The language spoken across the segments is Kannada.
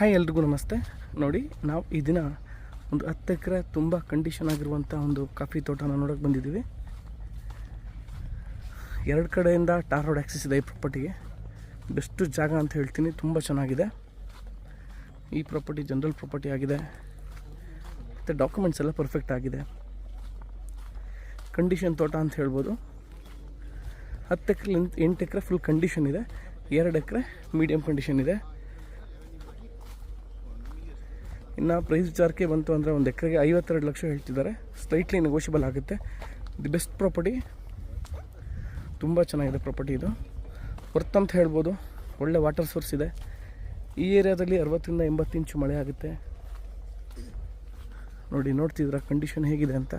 ಹಾಯ್ ಎಲ್ರಿಗೂ ನಮಸ್ತೆ. ನೋಡಿ, ನಾವು ಈ ದಿನ ಒಂದು ಹತ್ತು ಎಕರೆ ತುಂಬ ಕಂಡೀಷನ್ ಆಗಿರುವಂಥ ಒಂದು ಕಾಫಿ ತೋಟನ ನೋಡೋಕೆ ಬಂದಿದ್ದೀವಿ. ಎರಡು ಕಡೆಯಿಂದ ಟಾರ್ ರೋಡ್ ಆ್ಯಕ್ಸಿಸ್ ಇದೆ ಈ ಪ್ರಾಪರ್ಟಿಗೆ ಬೆಸ್ಟು ಜಾಗ ಅಂತ ಹೇಳ್ತೀನಿ, ತುಂಬ ಚೆನ್ನಾಗಿದೆ. ಈ ಪ್ರಾಪರ್ಟಿ ಜನರಲ್ ಪ್ರಾಪರ್ಟಿ ಆಗಿದೆ. ಮತ್ತು ಡಾಕ್ಯುಮೆಂಟ್ಸ್ ಎಲ್ಲ ಪರ್ಫೆಕ್ಟ್ ಆಗಿದೆ. ಕಂಡೀಷನ್ ತೋಟ ಅಂತ ಹೇಳ್ಬೋದು. ಹತ್ತು ಎಕರೆ ಎಂಟು ಎಕರೆ ಫುಲ್ ಕಂಡೀಷನ್ ಇದೆ. ಎರಡು ಎಕರೆ ಮೀಡಿಯಮ್ ಕಂಡೀಷನ್ ಇದೆ. ಇನ್ನು ಪ್ರೈಸ್ ವಿಚಾರಕ್ಕೆ ಬಂತು ಅಂದರೆ ಒಂದು ಎಕರೆಗೆ ಐವತ್ತೆರಡು ಲಕ್ಷ ಹೇಳ್ತಿದ್ದಾರೆ. ಸ್ಲೈಟ್ಲಿ ನೆಗೋಷಿಯಬಲ್ ಆಗುತ್ತೆ. ದಿ ಬೆಸ್ಟ್ ಪ್ರಾಪರ್ಟಿ ತುಂಬ ಚೆನ್ನಾಗಿದೆ ಪ್ರಾಪರ್ಟಿ ಇದು. ವರ್ತ್ ಅಂತ ಹೇಳ್ಬೋದು. ಒಳ್ಳೆ ವಾಟರ್ ಸೋರ್ಸ್ ಇದೆ. ಈ ಏರಿಯಾದಲ್ಲಿ ಅರವತ್ತರಿಂದ ಎಂಬತ್ತು ಇಂಚು ಮಳೆ ಆಗುತ್ತೆ. ನೋಡಿ ನೋಡ್ತಿದ್ರ ಕಂಡೀಷನ್ ಹೇಗಿದೆ ಅಂತ.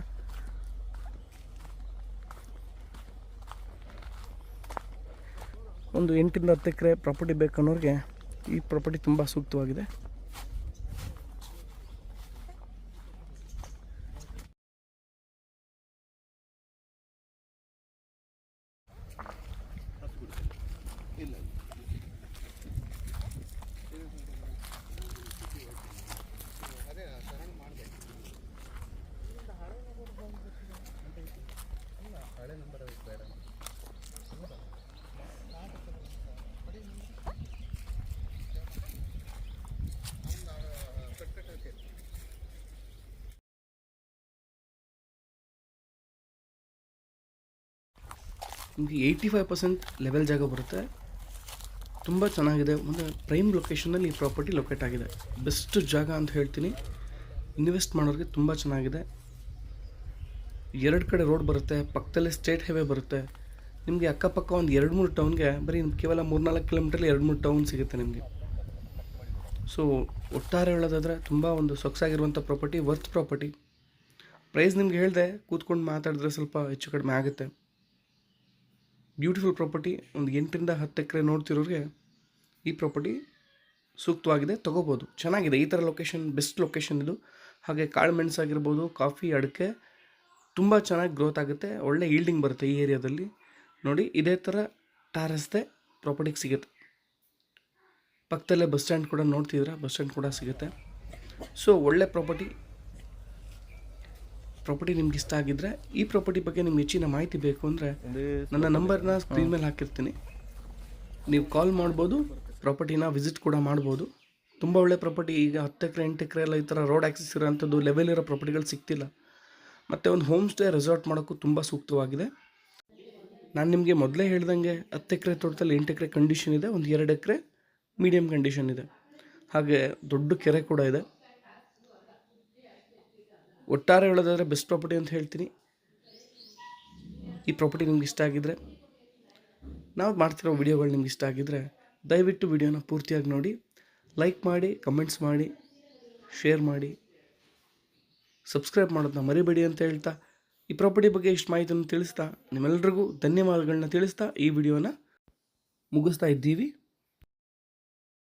ಒಂದು ಎಂಟರಿಂದ ಹತ್ತು ಎಕರೆ ಪ್ರಾಪರ್ಟಿ ಬೇಕನ್ನೋರಿಗೆ ಈ ಪ್ರಾಪರ್ಟಿ ತುಂಬ ಸೂಕ್ತವಾಗಿದೆ. ನಿಮಗೆ ಏಯ್ಟಿ ಫೈವ್ ಪರ್ಸೆಂಟ್ ಲೆವೆಲ್ ಜಾಗ ಬರುತ್ತೆ. ತುಂಬ ಚೆನ್ನಾಗಿದೆ. ಒಂದು ಪ್ರೈಮ್ ಲೊಕೇಶನಲ್ಲಿ ಈ ಪ್ರಾಪರ್ಟಿ ಲೊಕೇಟ್ ಆಗಿದೆ. ಬೆಸ್ಟ್ ಜಾಗ ಅಂತ ಹೇಳ್ತೀನಿ. ಇನ್ವೆಸ್ಟ್ ಮಾಡೋರಿಗೆ ತುಂಬ ಚೆನ್ನಾಗಿದೆ. ಎರಡು ಕಡೆ ರೋಡ್ ಬರುತ್ತೆ, ಪಕ್ಕದಲ್ಲೇ ಸ್ಟೇಟ್ ಹೈವೇ ಬರುತ್ತೆ. ನಿಮಗೆ ಅಕ್ಕಪಕ್ಕ ಒಂದು ಎರಡು ಮೂರು ಟೌನ್ಗೆ ಬರೀ ಕೇವಲ ಮೂರ್ನಾಲ್ಕು ಕಿಲೋಮೀಟ್ರಲ್ಲಿ ಎರಡು ಮೂರು ಟೌನ್ ಸಿಗುತ್ತೆ ನಿಮಗೆ. ಸೊ ಒಟ್ಟಾರೆ ಹೇಳೋದಾದರೆ ತುಂಬ ಒಂದು ಸೊಗಸಾಗಿರುವಂಥ ಪ್ರಾಪರ್ಟಿ ವರ್ತ್ ಪ್ರಾಪರ್ಟಿ ಪ್ರೈಸ್ ನಿಮ್ಗೆ ಹೇಳಿದೆ, ಕೂತ್ಕೊಂಡು ಮಾತಾಡಿದ್ರೆ ಸ್ವಲ್ಪ ಹೆಚ್ಚು ಕಡಿಮೆ ಆಗುತ್ತೆ. ಬ್ಯೂಟಿಫುಲ್ ಪ್ರಾಪರ್ಟಿ ಒಂದು ಎಂಟರಿಂದ ಹತ್ತು ಎಕರೆ ನೋಡ್ತಿರೋರಿಗೆ ಈ ಪ್ರಾಪರ್ಟಿ ಸೂಕ್ತವಾಗಿದೆ, ತೊಗೋಬೋದು. ಚೆನ್ನಾಗಿದೆ. ಈ ಥರ ಲೊಕೇಶನ್ ಬೆಸ್ಟ್ ಲೊಕೇಶನ್ ಇದು. ಹಾಗೆ ಕಾಳು ಮೆಣಸಾಗಿರ್ಬೋದು ಕಾಫಿ ಅಡಿಕೆ ತುಂಬ ಚೆನ್ನಾಗಿ ಗ್ರೋತ್ ಆಗುತ್ತೆ. ಒಳ್ಳೆ ಈಲ್ಡಿಂಗ್ ಬರುತ್ತೆ ಈ ಏರಿಯಾದಲ್ಲಿ ನೋಡಿ ಇದೇ ಥರ ಟಾರಸ್ದೆ ಪ್ರಾಪರ್ಟಿಗೆ ಸಿಗುತ್ತೆ. ಪಕ್ಕದಲ್ಲೇ ಬಸ್ ಸ್ಟ್ಯಾಂಡ್ ಕೂಡ ನೋಡ್ತಿದ್ರೆ ಬಸ್ ಸ್ಟ್ಯಾಂಡ್ ಕೂಡ ಸಿಗುತ್ತೆ. ಸೊ ಒಳ್ಳೆ ಪ್ರಾಪರ್ಟಿ ಪ್ರಾಪರ್ಟಿ ನಿಮ್ಗೆ ಇಷ್ಟ ಆಗಿದ್ದರೆ ಈ ಪ್ರಾಪರ್ಟಿ ಬಗ್ಗೆ ನಿಮ್ಗೆ ಹೆಚ್ಚಿನ ಮಾಹಿತಿ ಬೇಕು ಅಂದರೆ ನನ್ನ ನಂಬರ್ನ ಸ್ಕ್ರೀನ್ ಮೇಲೆ ಹಾಕಿರ್ತೀನಿ. ನೀವು ಕಾಲ್ ಮಾಡ್ಬೋದು ಪ್ರಾಪರ್ಟಿನ ವಿಸಿಟ್ ಕೂಡ ಮಾಡ್ಬೋದು. ತುಂಬ ಒಳ್ಳೆ ಪ್ರಾಪರ್ಟಿ ಈಗ ಹತ್ತು ಎಕರೆ ಎಂಟು ಎಕರೆ ಎಲ್ಲ ಈ ಥರ ರೋಡ್ ಆಕ್ಸೆಸ್ ಇರೋಂಥದ್ದು ಲೆವೆಲ್ ಇರೋ ಪ್ರಾಪರ್ಟಿಗಳು ಸಿಗ್ತಿಲ್ಲ. ಮತ್ತು ಒಂದು ಹೋಮ್ ಸ್ಟೇ ರೆಸಾರ್ಟ್ ಮಾಡೋಕ್ಕೂ ತುಂಬ ಸೂಕ್ತವಾಗಿದೆ. ನಾನು ನಿಮಗೆ ಮೊದಲೇ ಹೇಳ್ದಂಗೆ ಹತ್ತು ಎಕರೆ ತೋಟದಲ್ಲಿ ಎಂಟು ಎಕರೆ ಕಂಡೀಷನ್ ಇದೆ, ಒಂದು ಎರಡು ಎಕರೆ ಮೀಡಿಯಮ್ ಕಂಡೀಷನ್ ಇದೆ. ಹಾಗೆ ದೊಡ್ಡ ಕೆರೆ ಕೂಡ ಇದೆ. ಒಟ್ಟಾರೆ ಹೇಳೋದಾದರೆ ಬೆಸ್ಟ್ ಪ್ರಾಪರ್ಟಿ ಅಂತ ಹೇಳ್ತೀನಿ. ಈ ಪ್ರಾಪರ್ಟಿ ನಿಮ್ಗೆ ಇಷ್ಟ ಆಗಿದ್ರೆ, ನಾವು ಮಾಡ್ತಿರೋ ವಿಡಿಯೋಗಳು ನಿಮ್ಗೆ ಇಷ್ಟ ಆಗಿದ್ರೆ ದಯವಿಟ್ಟು ವಿಡಿಯೋನ ಪೂರ್ತಿಯಾಗಿ ನೋಡಿ ಲೈಕ್ ಮಾಡಿ ಕಮೆಂಟ್ಸ್ ಮಾಡಿ ಶೇರ್ ಮಾಡಿ. ಸಬ್ಸ್ಕ್ರೈಬ್ ಮಾಡೋದನ್ನ ಮರಿಬೇಡಿ ಅಂತ ಹೇಳ್ತಾ, ಈ ಪ್ರಾಪರ್ಟಿ ಬಗ್ಗೆ ಇಷ್ಟು ಮಾಹಿತಿಯನ್ನು ತಿಳಿಸ್ತಾ ನಿಮ್ಮೆಲ್ಲರಿಗೂ ಧನ್ಯವಾದಗಳನ್ನ ತಿಳಿಸ್ತಾ ಈ ವಿಡಿಯೋನ ಮುಗಿಸ್ತಾ ಇದ್ದೀವಿ.